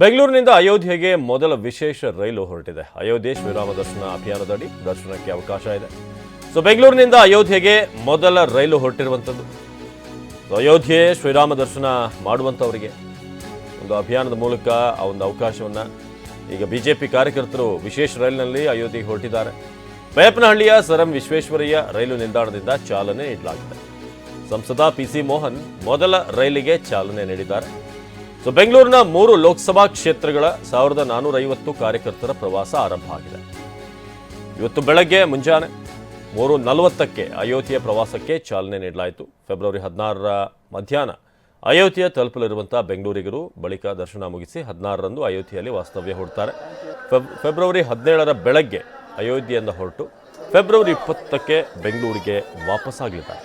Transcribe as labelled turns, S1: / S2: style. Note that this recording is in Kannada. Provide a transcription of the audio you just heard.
S1: ಬೆಂಗಳೂರಿನಿಂದ ಅಯೋಧ್ಯೆಗೆ ಮೊದಲ ವಿಶೇಷ ರೈಲು ಹೊರಟಿದೆ. ಅಯೋಧ್ಯೆ ಶ್ರೀರಾಮ ದರ್ಶನ ಅಭಿಯಾನದಡಿ ದರ್ಶನಕ್ಕೆ ಅವಕಾಶ ಇದೆ. ಸೊ ಬೆಂಗಳೂರಿನಿಂದ ಅಯೋಧ್ಯೆಗೆ ಮೊದಲ ರೈಲು ಹೊರಟಿರುವಂಥದ್ದು. ಅಯೋಧ್ಯೆ ಶ್ರೀರಾಮ ದರ್ಶನ ಮಾಡುವಂಥವರಿಗೆ ಒಂದು ಅಭಿಯಾನದ ಮೂಲಕ ಆ ಒಂದು ಅವಕಾಶವನ್ನು ಈಗ ಬಿಜೆಪಿ ಕಾರ್ಯಕರ್ತರು ವಿಶೇಷ ರೈಲಿನಲ್ಲಿ ಅಯೋಧ್ಯೆಗೆ ಹೊರಟಿದ್ದಾರೆ. ಬೈಯಪ್ಪನಹಳ್ಳಿಯ ಸರ್ ಎಂ ವಿಶ್ವೇಶ್ವರಯ್ಯ ರೈಲು ನಿಲ್ದಾಣದಿಂದ ಚಾಲನೆ ನೀಡಲಾಗಿದೆ. ಸಂಸದ ಪಿ ಸಿ ಮೋಹನ್ ಮೊದಲ ರೈಲಿಗೆ ಚಾಲನೆ ನೀಡಿದ್ದಾರೆ. ಸೊ ಬೆಂಗಳೂರಿನ ಮೂರು ಲೋಕಸಭಾ ಕ್ಷೇತ್ರಗಳ ಸಾವಿರದ ನಾನ್ನೂರ ಐವತ್ತು ಕಾರ್ಯಕರ್ತರ ಪ್ರವಾಸ ಆರಂಭ ಆಗಿದೆ. ಇವತ್ತು ಬೆಳಗ್ಗೆ ಮುಂಜಾನೆ ಮೂರು ನಲವತ್ತಕ್ಕೆ ಅಯೋಧ್ಯೆಯ ಪ್ರವಾಸಕ್ಕೆ ಚಾಲನೆ ನೀಡಲಾಯಿತು. ಫೆಬ್ರವರಿ ಹದಿನಾರರ ಮಧ್ಯಾಹ್ನ ಅಯೋಧ್ಯೆ ತಲುಪಲಿರುವಂಥ ಬೆಂಗಳೂರಿಗರು ಬಳಿಕ ದರ್ಶನ ಮುಗಿಸಿ ಹದಿನಾರರಂದು ಅಯೋಧ್ಯೆಯಲ್ಲಿ ವಾಸ್ತವ್ಯ ಹೂಡ್ತಾರೆ. ಫೆಬ್, ಫೆಬ್ರವರಿ ಹದಿನೇಳರ ಬೆಳಗ್ಗೆ ಅಯೋಧ್ಯೆಯಿಂದ ಹೊರಟು ಫೆಬ್ರವರಿ ಇಪ್ಪತ್ತಕ್ಕೆ ಬೆಂಗಳೂರಿಗೆ ವಾಪಸ್ಸಾಗಲಿದ್ದಾರೆ.